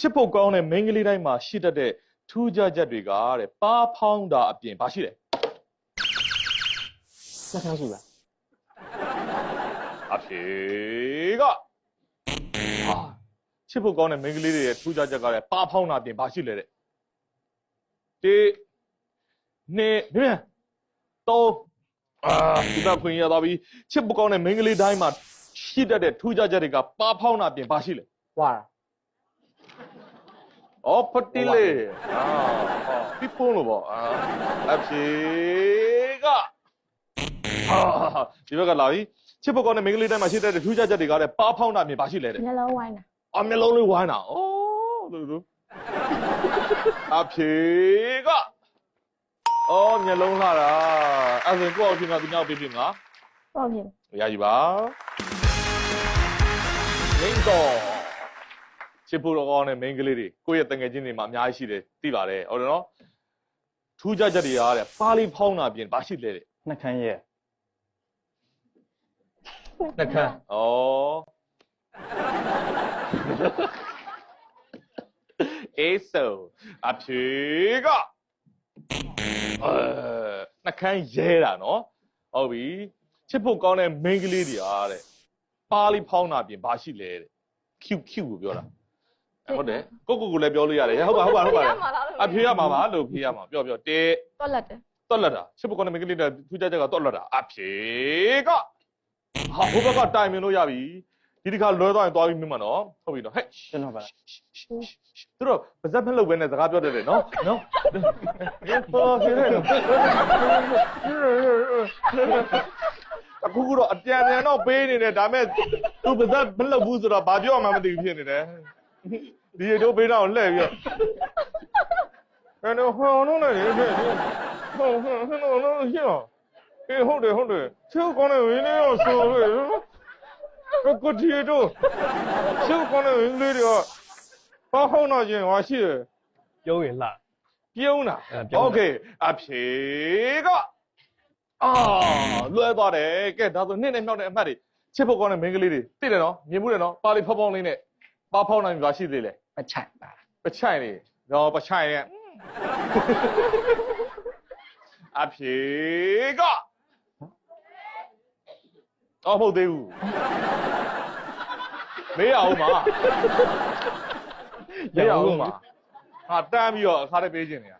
ချစ်ဖို့ကောင်းတဲ့မိန်းကလေးတိုင်းမှာရှိတတ်တဲ့ထူးခြားချက်တွေကတဲ့ပါဖောင်းတာအပြင်ဘာရှိလဲနှခမ်းရှိပါအဖြေကဟာချစ်ဖို့ကောင်းတဲ့မိန်းကလေးတွေရဲ့ထူးခြားချက်ကလည်းပါဖောင်းတာအပြင်ဘာရှိလဲတဲ့တေနေမြန်တော့အာဒီတော့ခွင့်ရသွားပြီချစ်ဖို့ကောင်းတဲ့မိန်းကလေးတိုင်းမှာရှိတတ်တဲ့ထူးခြားချက်တွေကပါဖောင်းတာအပြင်ဘာရှိလဲဝါတာ ဩဖတိလေအာပြဖုံးလို့ပေါ့အာအဖြေကအာဒီဘက်ကလာပြီချစ်ဘကောင်နဲ့မိန်းကလေးတိုင်းမှာရှိတဲ့ထူးခြားချက်တွေကလည်းပါဖောင်းတာမြင်ပါရှိလဲတဲ့မျက်လုံးဝိုင်းတာအော်မျက်လုံးလေးဝိုင်းတာဩလို့လို့အဖြေကဩမျက်လုံးလှတာအဲ့ဆိုကိုယ့်အဖြေကသူနောက်ပြပြမှာဟုတ်ပြီရယူပါ Bingo ချစ်ဖို့ကောင်းတဲ့မိန်းကလေးတွေကိုယ့်ရဲ့တငယ်ချင်းတွေမှာအများကြီးရှိတယ်သိပါတယ်ဟုတ်တယ်နော်ထူးခြားချက်တွေကတဲ့ပါလီဖောင်းတာပြင်ဘာရှိလဲတဲ့နှခမ်းရဲ့နှခမ်းဩအေးဆိုအဖြေကအဲနှခမ်းရဲတာနော်ဟုတ်ပြီချစ်ဖို့ကောင်းတဲ့မိန်းကလေးတွေအားတဲ့ပါလီဖောင်းတာပြင်ဘာရှိလဲတဲ့ Q Q ကိုပြောတာအဲ့ ဟုတ်တယ်ကိုကိုကိုလည်းပြောလို့ရတယ်ဟုတ်ပါဟုတ်ပါဟုတ်ပါအဖြေရမှာပါလို့ဖြေရမှာပြောပြောတေတော့လက်တယ်တွက်လက်တာချစ်ဖို့ကောင်းတဲ့မိန်းကလေးတွေထူးခြားချက်ကတွက်လက်တာအဖြေကဟာဟိုဘက်ကတိုင်မြင်လို့ရပြီဒီတစ်ခါလွဲသွားရင်သွားပြီးမြင်မှာနော်ဟုတ်ပြီနော်ဟဲ့ကျွန်တော်ပါသူတို့ပါဇက်ဖက်လုပ်ပဲနဲ့စကားပြောတယ်လေနော်နော်ဟောခေတယ်အခုကတော့အပြန်ပြန်တော့ပေးနေတယ်ဒါပေမဲ့သူပါဇက်မလုပ်ဘူးဆိုတော့ဘာပြောမှမသိဘူးဖြစ်နေတယ် 你也就别让我来一，哎，那个黄龙来一个，弄弄弄弄行，哎，后队后队，这个可能明要收费，这过天就，这个可能明天的啊，把后那件完事，丢人了，丢啦，OK，啊，皮个，啊，乱八的，给他说，你那苗的在哪里？这个可能明天的，对的诺，你没的诺，把你发放的呢？ ပါဖောက်နိုင်ပြီပါရှိသေးလေအချိုက်ပါပချိုင်လေးတော့ပချိုင်ရဲ့အဖြေကအော်မဟုတ်သေးဘူးမေးရအောင်ပါရရအောင်ပါဟာတန်းပြီးတော့အခါတည်းပေးခြင်းနေရ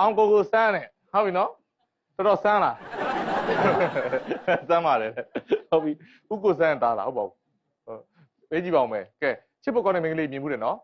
အောင်ကိုကိုစမ်းတယ်ဟုတ်ပြီနော်တော်တော်စ မ်းလားစမ်းပါတယ်ဟုတ်ပြီဥကိုစမ်းတာလားဟုတ်ပါဘူးဟုတ်ပေးကြည့်ပါဦးမယ်ကဲချစ်ဖို့ကောင်းတဲ့မိန်းကလေးမြင်မှုတယ်နော်